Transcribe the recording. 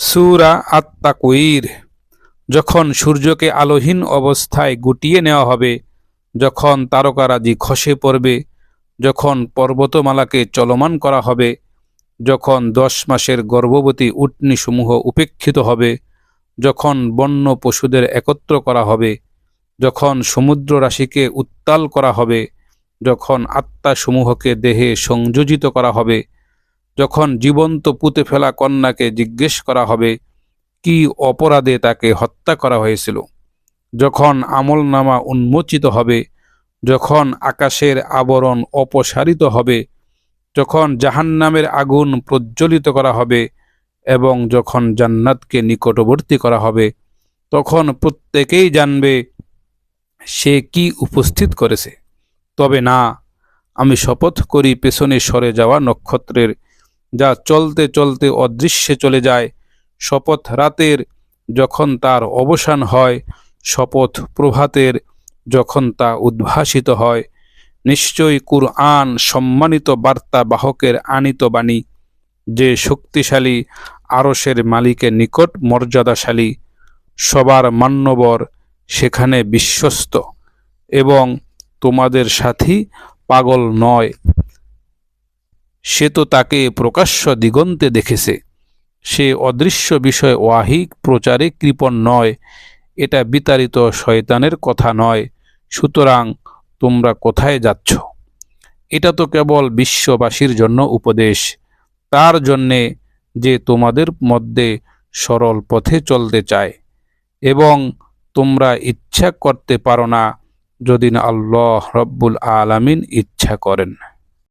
সুরা আত্মাকুইর যখন সূর্যকে আলোহীন অবস্থায় গুটিয়ে নেওয়া হবে, যখন তারকারাজি খসে পড়বে, যখন পর্বতমালাকে চলমান করা হবে, যখন দশ মাসের গর্ভবতী উটনিসমূহ উপেক্ষিত হবে, যখন বন্য পশুদের একত্র করা হবে, যখন সমুদ্র রাশিকে উত্তাল করা হবে, যখন আত্মাসমূহকে দেহে সংযোজিত করা হবে যখন জীবন্ত পুঁতে ফেলা কন্যাকে জিজ্ঞেস করা হবে, কি অপরাধে তাকে হত্যা করা হয়েছিল? যখন আমলনামা উন্মোচিত হবে, যখন আকাশের আবরণ অপসারিত হবে, যখন জাহান্নামের আগুন প্রজ্বলিত করা হবে এবং যখন জান্নাতকে নিকটবর্তী করা হবে, তখন প্রত্যেকেই জানবে, সে কি উপস্থিত করেছে? তবে না, আমি শপথ করি পেছনে সরে যাওয়া নক্ষত্রের যা চলতে চলতে অদৃশ্যে চলে যায়। শপথ রাতের যখন তার অবসান হয়, শপথ প্রভাতের যখন তা উদ্ভাসিত হয়, নিশ্চয়ই কুরআন সম্মানিত বার্তা বাহকের আনিত বাণী। যে শক্তিশালী আরসের মালিকের নিকট মর্যাদাশালী, সবার মান্যবর সেখানে বিশ্বস্ত এবং তোমাদের সাথী পাগল নয়। সে তো তাকে প্রকাশ্য দিগন্তে দেখেছে। সে অদৃশ্য বিষয় ওয়াহিক প্রচারে কৃপণ নয়, এটা বিতাড়িত শয়তানের কথা নয়, সুতরাং তোমরা কোথায় যাচ্ছ? এটা তো কেবল বিশ্ববাসীর জন্য উপদেশ, তার জন্যে যে তোমাদের মধ্যে সরল পথে চলতে চায়, এবং তোমরা ইচ্ছা করতে পারো না, যদি না আল্লাহ রব্বুল আলামিন ইচ্ছা করেন।